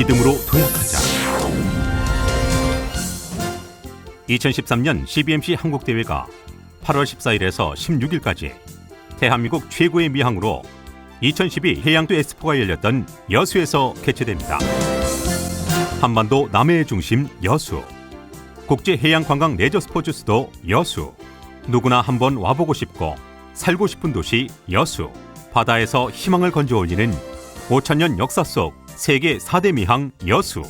믿음으로 도약하자. 2013년 CBMC 한국대회가 8월 14일에서 16일까지 대한민국 최고의 미항으로 2012 해양도 엑스포가 열렸던 여수에서 개최됩니다. 한반도 남해의 중심 여수. 국제 해양 관광 레저 스포츠 수도 여수. 누구나 한번 와보고 싶고 살고 싶은 도시 여수. 바다에서 희망을 건져 올리는 5천년 역사 속 세계 4대 미항 여수.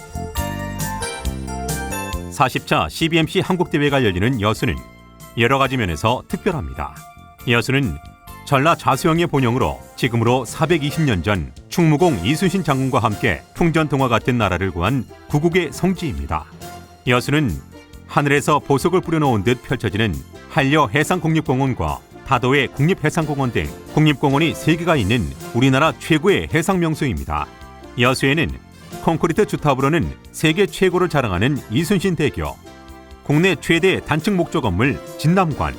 40차 CBMC 한국대회가 열리는 여수는 여러 가지 면에서 특별합니다. 여수는 전라 좌수영의 본영으로 지금으로 420년 전 충무공 이순신 장군과 함께 풍전통화 같은 나라를 구한 구국의 성지입니다. 여수는 하늘에서 보석을 뿌려놓은 듯 펼쳐지는 한려 해상국립공원과 다도해 국립해상공원 등 국립공원이 3개가 있는 우리나라 최고의 해상 명소입니다. 여수에는 콘크리트 주탑으로는 세계 최고를 자랑하는 이순신 대교, 국내 최대 단층 목조 건물 진남관,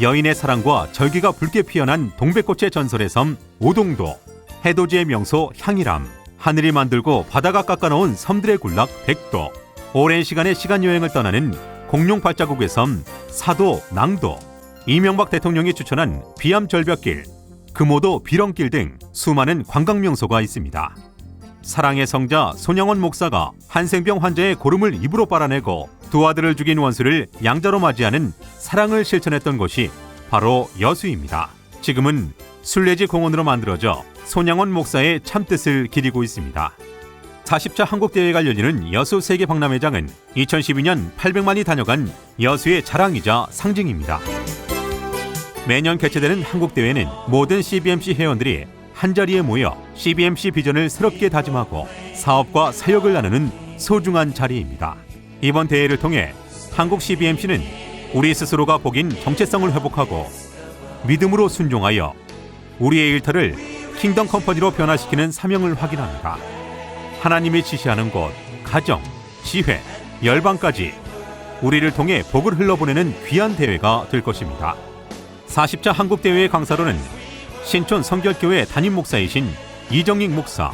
여인의 사랑과 절기가 붉게 피어난 동백꽃의 전설의 섬 오동도, 해돋이의 명소 향이람, 하늘이 만들고 바다가 깎아놓은 섬들의 군락 백도, 오랜 시간의 시간 여행을 떠나는 공룡 발자국의 섬 사도 낭도, 이명박 대통령이 추천한 비암 절벽길, 금오도 비렁길 등 수많은 관광 명소가 있습니다. 사랑의 성자 손영원 목사가 한생병 환자의 고름을 입으로 빨아내고 두 아들을 죽인 원수를 양자로 맞이하는 사랑을 실천했던 곳이 바로 여수입니다. 지금은 순례지 공원으로 만들어져 손양원 목사의 참뜻을 기리고 있습니다. 40차 한국대회가 열리는 여수 세계 박람회장은 2012년 800만이 다녀간 여수의 자랑이자 상징입니다. 매년 개최되는 한국대회는 모든 CBMC 회원들이 한자리에 모여 CBMC 비전을 새롭게 다짐하고 사업과 사역을 나누는 소중한 자리입니다. 이번 대회를 통해 한국 CBMC는 우리 스스로가 복인 정체성을 회복하고 믿음으로 순종하여 우리의 일터를 킹덤 컴퍼니로 변화시키는 사명을 확인합니다. 하나님이 지시하는 곳, 가정, 지회, 열방까지 우리를 통해 복을 흘러보내는 귀한 대회가 될 것입니다. 40차 한국대회의 강사로는 신촌 성결교회 담임 목사이신 이정익 목사,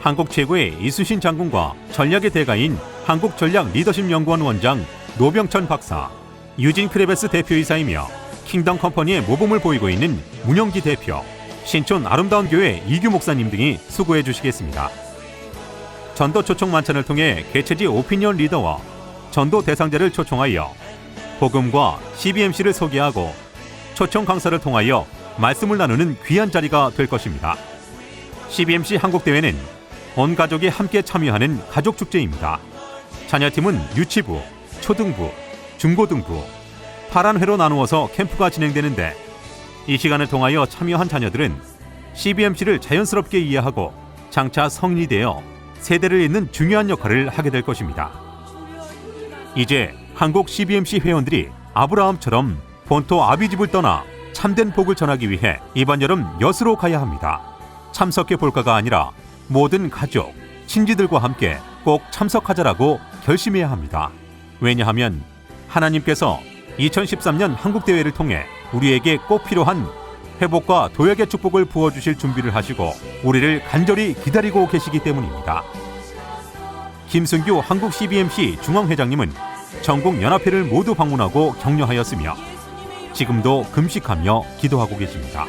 한국 최고의 이수신 장군과 전략의 대가인 한국전략리더십연구원 원장 노병천 박사, 유진 크레베스 대표이사이며 킹덤 컴퍼니의 모범을 보이고 있는 문영기 대표, 신촌 아름다운 교회 이규 목사님 등이 수고해 주시겠습니다. 전도 초청 만찬을 통해 개최지 오피니언 리더와 전도 대상자를 초청하여 복음과 CBMC를 소개하고 초청 강사를 통하여 말씀을 나누는 귀한 자리가 될 것입니다. CBMC 한국대회는 온 가족이 함께 참여하는 가족 축제입니다. 자녀팀은 유치부, 초등부, 중고등부, 파란 회로 나누어서 캠프가 진행되는데 이 시간을 통하여 참여한 자녀들은 CBMC를 자연스럽게 이해하고 장차 성인이 되어 세대를 잇는 중요한 역할을 하게 될 것입니다. 이제 한국 CBMC 회원들이 아브라함처럼 본토 아비집을 떠나 참된 복을 전하기 위해 이번 여름 여수로 가야 합니다. 참석해 볼까가 아니라 모든 가족, 친지들과 함께 꼭 참석하자라고 결심해야 합니다. 왜냐하면 하나님께서 2013년 한국대회를 통해 우리에게 꼭 필요한 회복과 도약의 축복을 부어주실 준비를 하시고 우리를 간절히 기다리고 계시기 때문입니다. 김승규 한국 CBMC 중앙회장님은 전국 연합회를 모두 방문하고 격려하였으며 지금도 금식하며 기도하고 계십니다.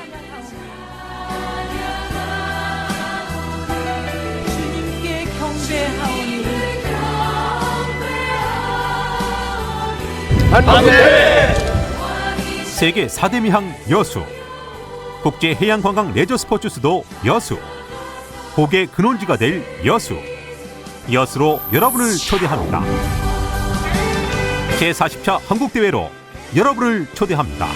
경배하오니. 세계 4대 미항 여수. 국제 해양 관광 레저 스포츠 수도 여수. 복의 근원지가 될 여수. 여수로 여러분을 초대합니다. 제40차 한국대회로 여러분을 초대합니다.